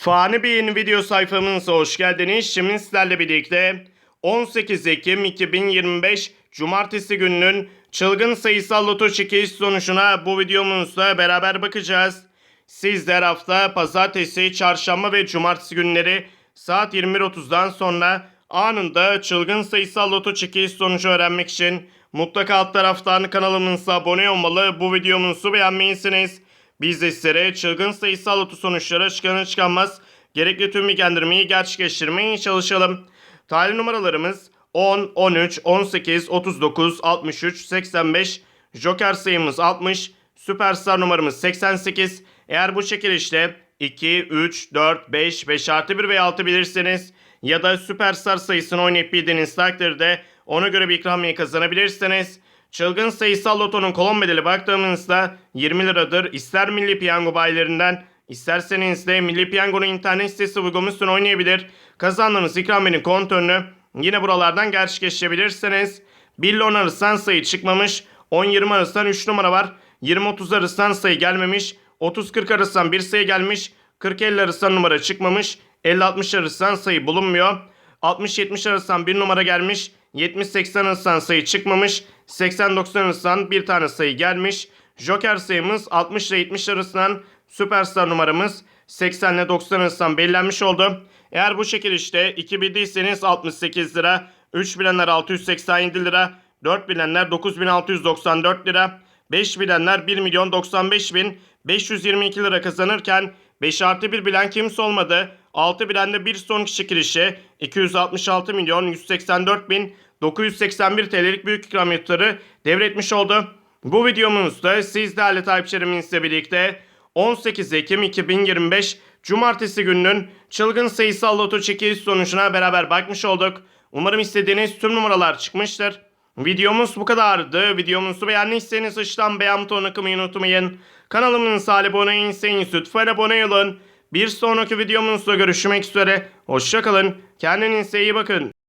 Fani Bey'in video sayfamıza hoş geldiniz. Şimdi sizlerle birlikte 18 Ekim 2025 Cumartesi gününün çılgın sayısal loto çekiliş sonucuna bu videomuzda beraber bakacağız. Sizler hafta pazartesi, çarşamba ve cumartesi günleri saat 21.30'dan sonra anında çılgın sayısal loto çekiliş sonucu öğrenmek için mutlaka alt taraftan kanalımıza abone olmalı. Bu videomuzu beğenmelisiniz. Biz de sizlere çılgın sayısal loto sonuçları çıkanır çıkanmaz gerekli tüm bilgilendirmeyi gerçekleştirmeye çalışalım. Tarih numaralarımız 10, 13, 18, 39, 63, 85, Joker sayımız 60, Süperstar numaramız 88. Eğer bu çekilişte 2, 3, 4, 5, 5 artı 1 veya 6 bilirseniz ya da Süperstar sayısını oynayıp bildiğiniz takdirde ona göre bir ikramiye kazanabilirsiniz. Çılgın sayısal lotonun kolon bedeli baktığımızda 20 liradır. İster Milli Piyango bayilerinden isterseniz de Milli Piyango'nun internet sitesi uygulamasını oynayabilir. Kazandığınız ikramiyenin kontörünü yine buralardan gerçekleştirebilirsiniz. 1 ile 10 arasından sayı çıkmamış. 10-20 arasından 3 numara var. 20-30 arasından sayı gelmemiş. 30-40 arasından bir sayı gelmiş. 40-50 arasından numara çıkmamış. 50-60 arasından sayı bulunmuyor. 60-70 arasından bir numara gelmiş. 70-80 arasından sayı çıkmamış. 80-90 arasından bir tane sayı gelmiş. Joker sayımız 60 ile 70 arasından süperstar numaramız 80 ile 90 arasından belirlenmiş oldu. Eğer bu çekilişte 2 bildiyseniz 68 lira, 3 bilenler 687 lira, 4 bilenler 9694 lira, 5 bilenler 1 milyon 95 bin 522 lira kazanırken 5 artı 1 bilen kimse olmadı. 6 bilen de bir sonraki çekilişe 266 milyon 184 bin 981 TL'lik büyük ikram tutarı devretmiş oldu. Bu videomuzda siz değerli takipçilerimizle birlikte 18 Ekim 2025 Cumartesi gününün çılgın sayısal loto çekiliş sonucuna beraber bakmış olduk. Umarım istediğiniz tüm numaralar çıkmıştır. Videomuz bu kadardı. Videomuzu beğendiyseniz aşağıdan beğen butonuna kılmayı unutmayın. Kanalımıza abone değilseniz lütfen abone olun. Bir sonraki videomuzda görüşmek üzere. Hoşçakalın. Kendinize iyi bakın.